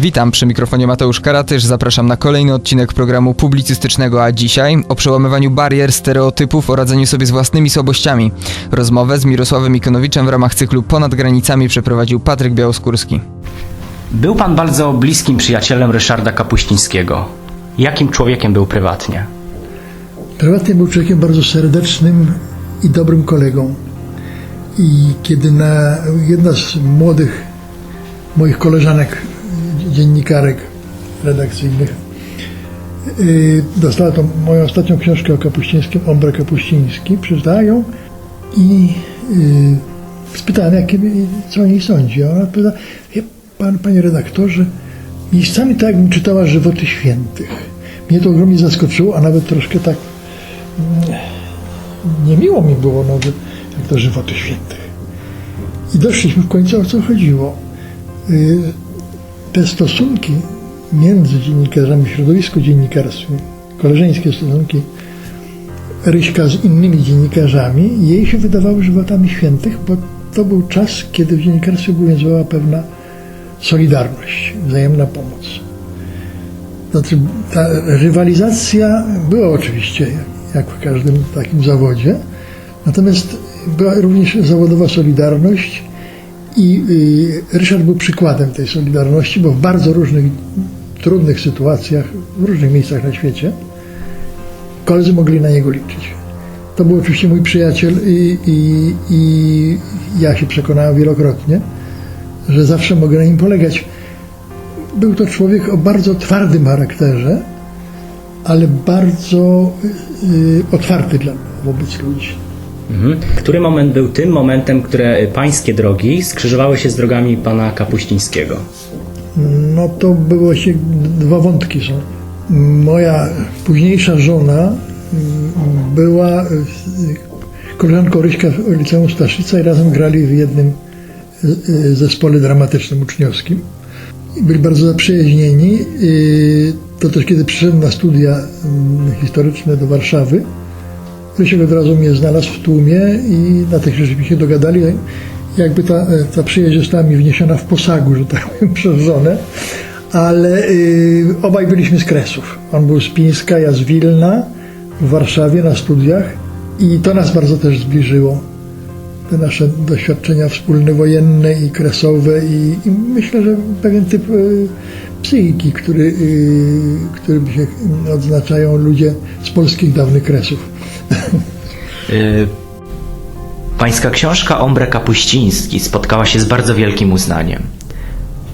Witam przy mikrofonie Mateusz Karatysz. Zapraszam na kolejny odcinek programu publicystycznego, a dzisiaj o przełamywaniu barier, stereotypów, o radzeniu sobie z własnymi słabościami. Rozmowę z Mirosławem Ikonowiczem w ramach cyklu Ponad Granicami przeprowadził Patryk Białoskórski. Był pan bardzo bliskim przyjacielem Ryszarda Kapuścińskiego. Jakim człowiekiem był prywatnie? Prywatnie był człowiekiem bardzo serdecznym i dobrym kolegą. I kiedy na jedna z młodych moich koleżanek, dziennikarek redakcyjnych, yy, dostała tą moją ostatnią książkę o Kapuścińskim, Ombre Kapuściński, przeczytała ją i yy, spytałem, jakie, co o niej sądzi. Ona wie pan, panie redaktorze, miejscami tak jakbym czytała żywoty świętych. Mnie to ogromnie zaskoczyło, a nawet troszkę tak niemiło mi było, no, jak to żywoty świętych. I doszliśmy w końcu o co chodziło. Y, Te stosunki między dziennikarzami, środowisku dziennikarskim, koleżeńskie stosunki Ryśka z innymi dziennikarzami, jej się wydawały żywotami świętych, bo to był czas, kiedy w dziennikarstwie obowiązywała pewna solidarność, wzajemna pomoc. Znaczy, ta rywalizacja była oczywiście, jak w każdym takim zawodzie, natomiast była również zawodowa solidarność i y, Ryszard był przykładem tej solidarności, bo w bardzo różnych trudnych sytuacjach, w różnych miejscach na świecie, koledzy mogli na niego liczyć. To był oczywiście mój przyjaciel i, i, i ja się przekonałem wielokrotnie, że zawsze mogę na nim polegać. Był to człowiek o bardzo twardym charakterze, ale bardzo y, otwarty dla, wobec ludzi. Mhm. Który moment był tym momentem, które pańskie drogi skrzyżowały się z drogami pana Kapuścińskiego? No to było się, dwa wątki są. Moja późniejsza żona mm, była y, koleżanką Ryśka w liceum Staszica i razem grali w jednym zespole dramatycznym uczniowskim. Byli bardzo zaprzyjaźnieni. Y, To też kiedy przyszedłem na studia mm, historyczne do Warszawy, Rysiek od razu mnie znalazł w tłumie i na tych się dogadali. Jakby ta, ta przyjaźń została mi wniesiona w posagu, że tak powiem, przez żonę. Ale y, obaj byliśmy z Kresów. On był z Pińska, ja z Wilna, w Warszawie na studiach i to nas bardzo też zbliżyło. Te nasze doświadczenia wspólne wojenne i kresowe i, i myślę, że pewien typ y, psychiki, który, y, którym się odznaczają ludzie z polskich dawnych kresów. Y, Pańska książka Ombre Kapuściński spotkała się z bardzo wielkim uznaniem.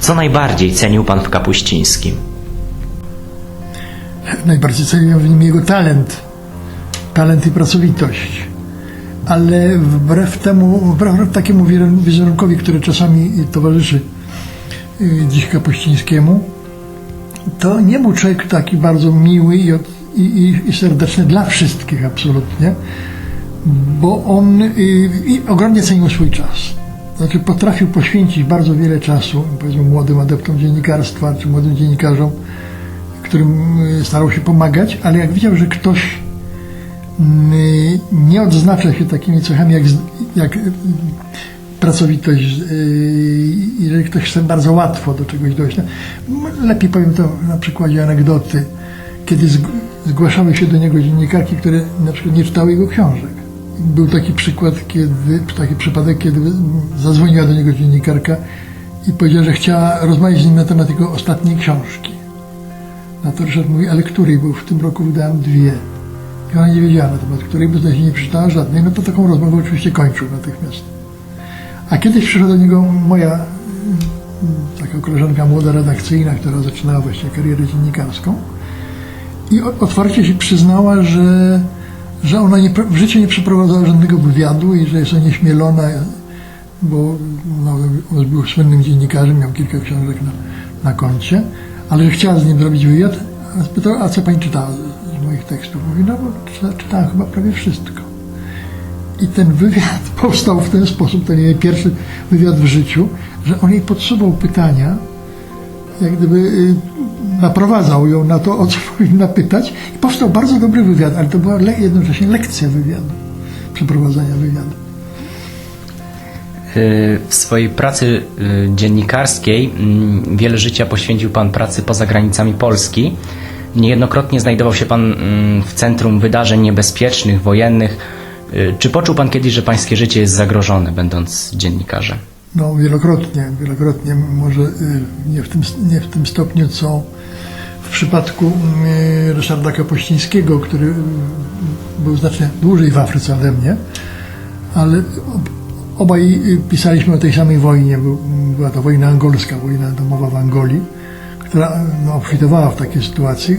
Co najbardziej cenił pan w Kapuścińskim? Najbardziej ceniłem w nim jego talent, talent i pracowitość. Ale wbrew temu, wbrew takiemu wizer- wizerunkowi, który czasami towarzyszy y, dziś Kapuścińskiemu, to nie był człowiek taki bardzo miły i, i, i, serdeczny dla wszystkich absolutnie, bo on y, i ogromnie cenił swój czas. Znaczy potrafił poświęcić bardzo wiele czasu, powiedzmy młodym adeptom dziennikarstwa, czy młodym dziennikarzom, którym y, starał się pomagać, ale jak widział, że ktoś nie odznacza się takimi cechami jak, jak y, pracowitość y, i że ktoś chce bardzo łatwo do czegoś dojść. No, Lepiej powiem to na przykładzie anegdoty, kiedy zg- zgłaszały się do niego dziennikarki, które na przykład nie czytały jego książek. Był taki przykład, kiedy, taki przypadek, kiedy zadzwoniła do niego dziennikarka i powiedziała, że chciała rozmawiać z nim na temat jego ostatniej książki. Na to Ryszard mówi, ale której, bo w tym roku wydałem dwie. Ona nie wiedziała na temat której, bo się nie przeczytała żadnej. No to taką rozmowę oczywiście kończył natychmiast. A kiedyś przyszła do niego moja mm, taka koleżanka młoda redakcyjna, która zaczynała właśnie karierę dziennikarską i otwarcie się przyznała, że, że ona nie, w życiu nie przeprowadzała żadnego wywiadu i że jest onieśmielona, bo no, on był słynnym dziennikarzem, miał kilka książek na, na koncie, ale że chciała z nim zrobić wywiad, a spytał, a co pani czytała tekstów? Mówi, no bo czyta- czytałam chyba prawie wszystko. I ten wywiad powstał w ten sposób, to nie jej pierwszy wywiad w życiu, że on jej podsuwał pytania, jak gdyby y, naprowadzał ją na to, o co powinna pytać i powstał bardzo dobry wywiad, ale to była le- jednocześnie lekcja wywiadu, przeprowadzania wywiadu. Y, W swojej pracy y, dziennikarskiej mm, wiele życia poświęcił Pan pracy poza granicami Polski. Niejednokrotnie znajdował się Pan mm, w centrum wydarzeń niebezpiecznych, wojennych. Y, Czy poczuł Pan kiedyś, że Pańskie życie jest zagrożone, będąc dziennikarzem? No wielokrotnie, wielokrotnie, może y, nie w tym, nie w tym stopniu, co w przypadku y, Ryszarda Kapuścińskiego, który był znacznie dłużej w Afryce ode mnie, ale ob- obaj pisaliśmy o tej samej wojnie. Był- Była to wojna angolska, wojna domowa w Angolii, obfitowała w takie sytuacje,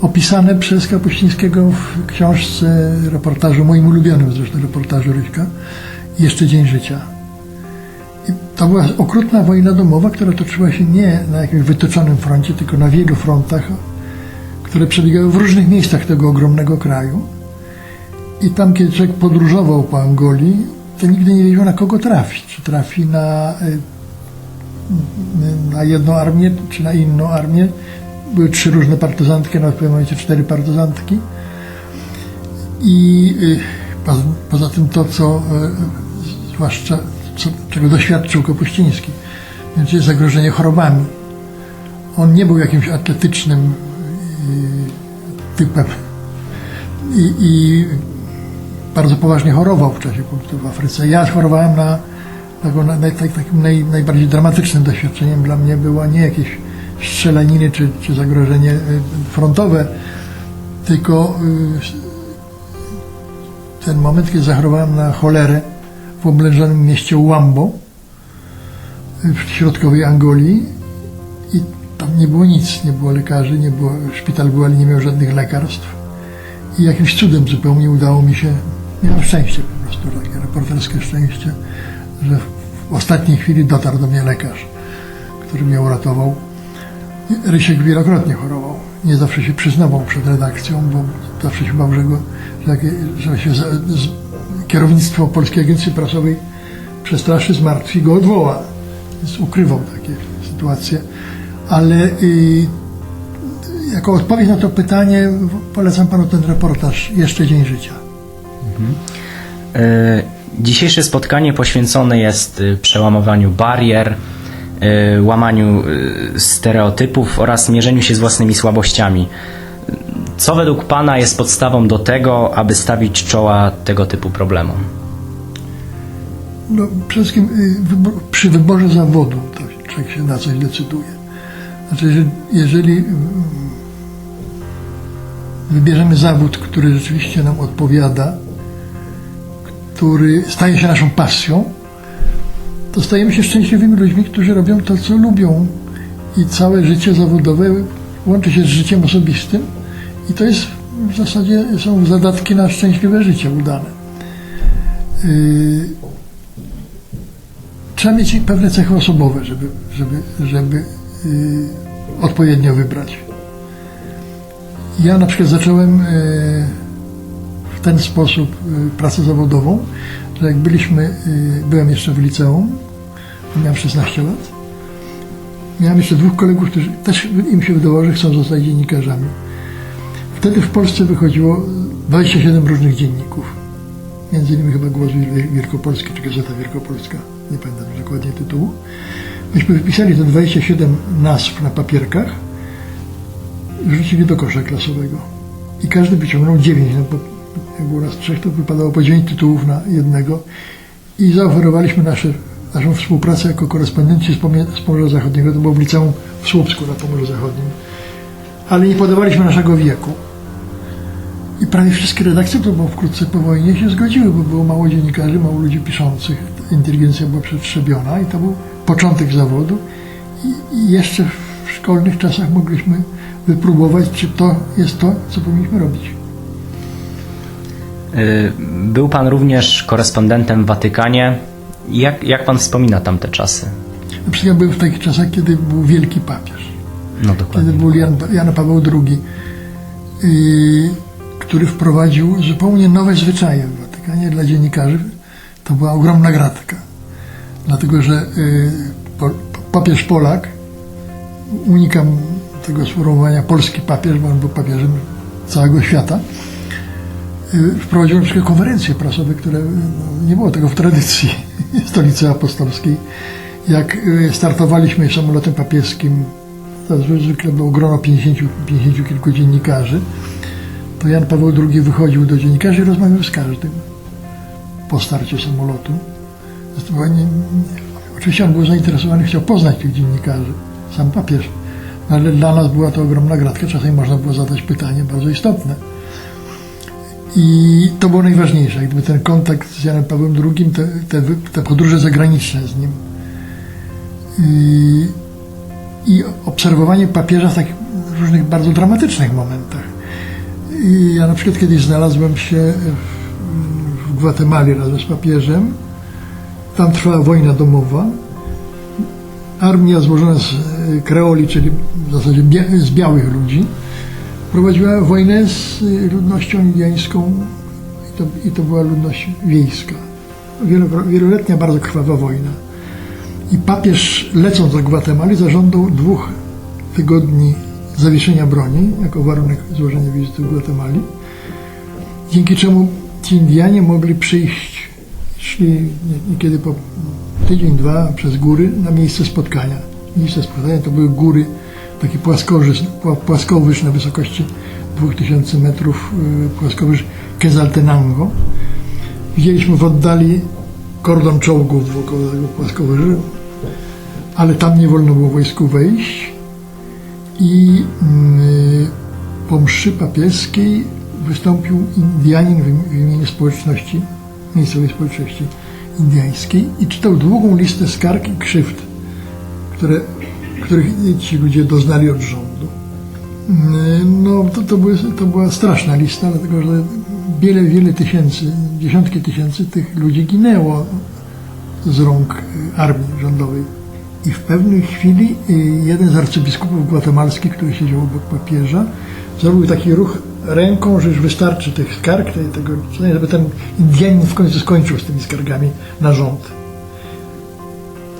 opisane przez Kapuścińskiego w książce, reportażu, moim ulubionym zresztą reportażu Ryśka, Jeszcze Dzień Życia. I to była okrutna wojna domowa, która toczyła się nie na jakimś wytyczonym froncie, tylko na wielu frontach, które przebiegały w różnych miejscach tego ogromnego kraju. I tam, kiedy człowiek podróżował po Angolii, to nigdy nie wiedział, na kogo trafi. Czy trafi na, y, na jedną armię, czy na inną armię. Były trzy różne partyzantki, a w pewnym momencie cztery partyzantki. I y, poza, tym to, co y, zwłaszcza co, czego doświadczył Kapuściński, mianowicie zagrożenie chorobami. On nie był jakimś atletycznym y, typem i, i bardzo poważnie chorował w czasie pobytu w Afryce. Ja chorowałem na taką, na, na, tak- takim naj, najbardziej dramatycznym doświadczeniem dla mnie była nie jakieś strzelaniny czy, czy zagrożenie y, frontowe, tylko y, ten moment, kiedy zachorowałem na cholerę w oblężonym mieście Łambo w środkowej Angolii i tam nie było nic, nie było lekarzy, nie było, szpital był, ale nie miał żadnych lekarstw. I jakimś cudem zupełnie udało mi się, miałem szczęście po prostu, takie reporterskie szczęście, że w ostatniej chwili dotarł do mnie lekarz, który mnie uratował. Rysiek wielokrotnie chorował. Nie zawsze się przyznawał przed redakcją, bo zawsze się bał, że, go, że, się za, z, kierownictwo Polskiej Agencji Prasowej przestraszy, zmartwi, go odwoła. Więc ukrywał takie sytuacje. Ale y, jako odpowiedź na to pytanie polecam panu ten reportaż Jeszcze Dzień Życia. E, Dzisiejsze spotkanie poświęcone jest y, przełamowaniu barier, y, łamaniu y, stereotypów oraz mierzeniu się z własnymi słabościami. Co według Pana jest podstawą do tego, aby stawić czoła tego typu problemom? No, przede wszystkim przy wyborze zawodu to człowiek się na coś decyduje. Znaczy, jeżeli, jeżeli mm, wybierzemy zawód, który rzeczywiście nam odpowiada, który staje się naszą pasją, to stajemy się szczęśliwymi ludźmi, którzy robią to, co lubią. I całe życie zawodowe łączy się z życiem osobistym i to jest w zasadzie są zadatki na szczęśliwe życie udane. Yy, trzeba mieć pewne cechy osobowe, żeby, żeby, żeby yy, odpowiednio wybrać. Ja na przykład zacząłem yy, w ten sposób yy, pracę zawodową, że jak byliśmy, yy, byłem jeszcze w liceum, miałem 16 lat, miałem jeszcze dwóch kolegów, którzy też im się wydawało, że chcą zostać dziennikarzami. Wtedy w Polsce wychodziło 27 różnych dzienników. Między innymi chyba Głos Wielkopolski czy Gazeta Wielkopolska. Nie pamiętam dokładnie tytułu. Myśmy wypisali te 27 nazw na papierkach i wrzucili do kosza klasowego. I każdy wyciągnął 9. No bo jak było nas trzech, to wypadało po 9 tytułów na jednego. I zaoferowaliśmy nasze, naszą współpracę jako korespondenci z Pomorza Zachodniego. To było w liceum w Słupsku na Pomorzu Zachodnim. Ale nie podawaliśmy naszego wieku. I prawie wszystkie redakcje, to było wkrótce po wojnie, się zgodziły, bo było mało dziennikarzy, mało ludzi piszących. Inteligencja była przetrzebiona i to był początek zawodu. I, I jeszcze w szkolnych czasach mogliśmy wypróbować, czy to jest to, co powinniśmy robić. Y, Był Pan również korespondentem w Watykanie. Jak, jak Pan wspomina tamte czasy? Na przykład byłem w takich czasach, kiedy był wielki papież. No dokładnie. był Jan, Jan Paweł II, yy, który wprowadził zupełnie nowe zwyczaje w Watykanie dla dziennikarzy. To była ogromna gratka. Dlatego, że yy, po, papież Polak unikam tego sformułowania polski papież, bo on był papieżem całego świata, y, wprowadził na przykład konferencje prasowe, które no, nie było tego w tradycji stolicy apostolskiej. Jak y, startowaliśmy samolotem papieskim, to zwykle było grono 50, 50 kilku dziennikarzy, to Jan Paweł II wychodził do dziennikarzy i rozmawiał z każdym po starcie samolotu. Nie, oczywiście on był zainteresowany, chciał poznać tych dziennikarzy, sam papież, no, ale dla nas była to ogromna gratka, czasami można było zadać pytanie bardzo istotne. I to było najważniejsze, gdyby ten kontakt z Janem Pawłem II, te, te, te podróże zagraniczne z nim. I, I obserwowanie papieża w takich różnych bardzo dramatycznych momentach. I ja na przykład kiedyś znalazłem się w, w Gwatemali razem z papieżem. Tam trwała wojna domowa. Armia złożona z e, kreoli, czyli w zasadzie bia- z białych ludzi, prowadziła wojnę z e, ludnością indiańską i to, i to była ludność wiejska. Wielo- Wieloletnia, bardzo krwawa wojna. I papież, lecąc do Gwatemali, zażądał dwóch tygodni zawieszenia broni jako warunek złożenia wizyty w Gwatemali, dzięki czemu ci Indianie mogli przyjść, szli nie- niekiedy po tydzień, dwa przez góry na miejsce spotkania. Miejsce spotkania to były góry, taki płaskowyż, pła- płaskowyż na wysokości 2000 metrów, y, płaskowyż Quezaltenango. Widzieliśmy w oddali kordon czołgów wokoło tego płaskowyżu, ale tam nie wolno było wojsku wejść i mm, po mszy papieskiej wystąpił Indianin w imieniu społeczności, miejscowej społeczności indiańskiej i czytał długą listę skarg i krzywd, które, których ci ludzie doznali od rządu. Mm, No, to, to, były, to była straszna lista, dlatego że wiele, wiele tysięcy, dziesiątki tysięcy tych ludzi ginęło z rąk armii rządowej. I w pewnej chwili y, jeden z arcybiskupów gwatemalskich, który siedział obok papieża, zrobił taki ruch ręką, że już wystarczy tych skarg, te- tego, żeby ten Indianin w końcu skończył z tymi skargami na rząd.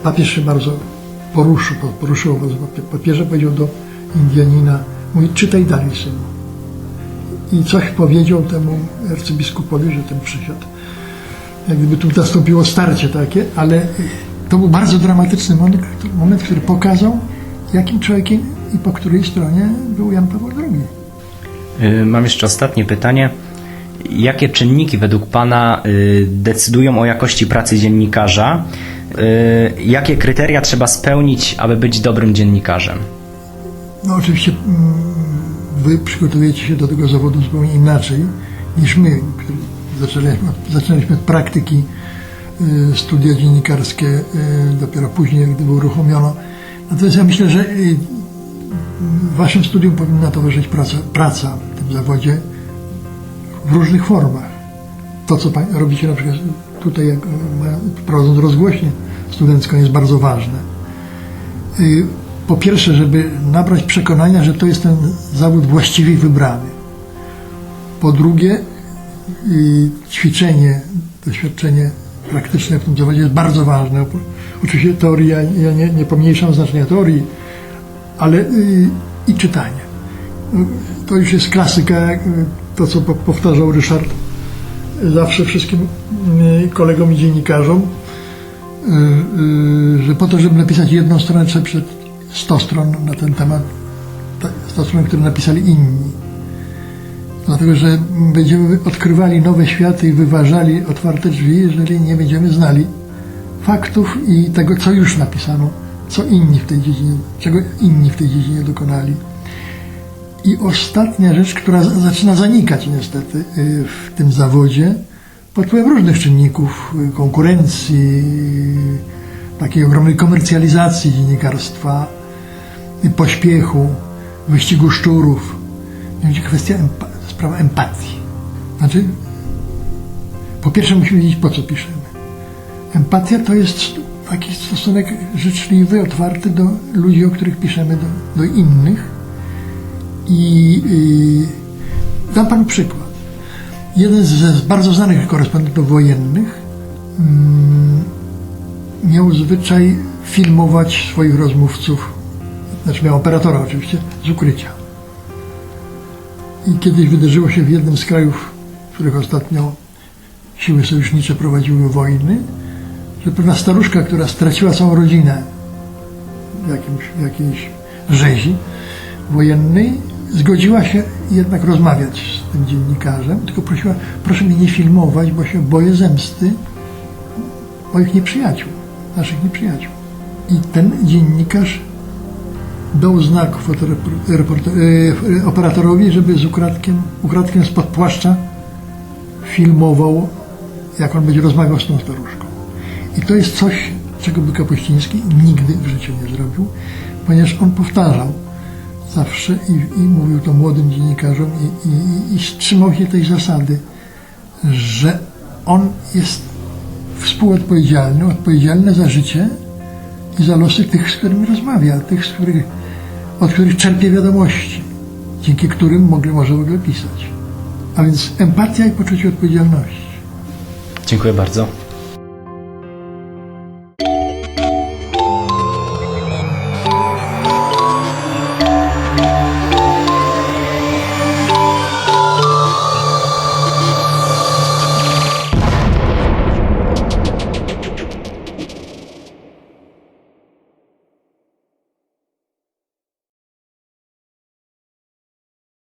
Papież się bardzo poruszył, poruszyło was papieża, powiedział do Indianina, mówi, czytaj dalej, synu. I coś powiedział temu arcybiskupowi, że ten przysiadł. Jak gdyby tu nastąpiło starcie takie, ale to był bardzo dramatyczny moment, moment, który pokazał, jakim człowiekiem i po której stronie był Jan Paweł II. Y, Mam jeszcze ostatnie pytanie. Jakie czynniki według Pana y, decydują o jakości pracy dziennikarza? Y, Jakie kryteria trzeba spełnić, aby być dobrym dziennikarzem? No oczywiście mm, wy przygotowujecie się do tego zawodu zupełnie inaczej niż my, zaczęliśmy, zaczęliśmy od praktyki y, studia dziennikarskie dopiero później, gdyby uruchomiono. Natomiast ja myślę, że waszym studium powinna towarzyszyć praca, praca w tym zawodzie w różnych formach. To, co robicie na przykład tutaj, jak, ma- prowadząc rozgłośnię studencką, jest bardzo ważne. Y, po pierwsze, żeby nabrać przekonania, że to jest ten zawód właściwie wybrany. Po drugie, y, ćwiczenie, doświadczenie praktyczne w tym zawodzie jest bardzo ważne. Oczywiście teoria, ja nie, nie pomniejszam znaczenia teorii, ale y, i czytanie. To już jest klasyka, to co po- powtarzał Ryszard zawsze wszystkim y, kolegom i dziennikarzom, y, y, że po to, żeby napisać jedną stronę, trzeba pisać 100 stron na ten temat, tak, 100 stron, które napisali inni. Dlatego, że będziemy odkrywali nowe światy i wyważali otwarte drzwi, jeżeli nie będziemy znali faktów i tego, co już napisano, co inni w tej dziedzinie, czego inni w tej dziedzinie dokonali. I ostatnia rzecz, która za- zaczyna zanikać niestety y, w tym zawodzie, pod wpływem różnych czynników, y, konkurencji, y, takiej ogromnej komercjalizacji dziennikarstwa, pośpiechu, wyścigu szczurów. Mianowicie kwestia empa- sprawa empatii. Znaczy, po pierwsze musimy wiedzieć, po co piszemy. Empatia to jest taki stosunek życzliwy, otwarty do ludzi, o których piszemy, do, do innych. I y, dam Panu przykład. Jeden z bardzo znanych korespondentów wojennych mm, miał zwyczaj filmować swoich rozmówców znaczy miał operatora oczywiście, z ukrycia. I kiedyś wydarzyło się w jednym z krajów, w których ostatnio siły sojusznicze prowadziły wojny, że pewna staruszka, która straciła całą rodzinę w jakimś, w jakiejś rzezi wojennej, zgodziła się jednak rozmawiać z tym dziennikarzem, tylko prosiła, proszę mnie nie filmować, bo się boję zemsty moich nieprzyjaciół, naszych nieprzyjaciół. I ten dziennikarz dał znak e, operatorowi, żeby z ukradkiem, ukradkiem spod płaszcza filmował, jak on będzie rozmawiał z tą staruszką. I to jest coś, czego by Kapuściński nigdy w życiu nie zrobił, ponieważ on powtarzał zawsze i, i mówił to młodym dziennikarzom i, i, i trzymał się tej zasady, że on jest współodpowiedzialny, odpowiedzialny za życie i za losy tych, z którymi rozmawia, tych, z których, od których czerpie wiadomości, dzięki którym mogli, może w ogóle pisać. A więc empatia i poczucie odpowiedzialności. Dziękuję bardzo.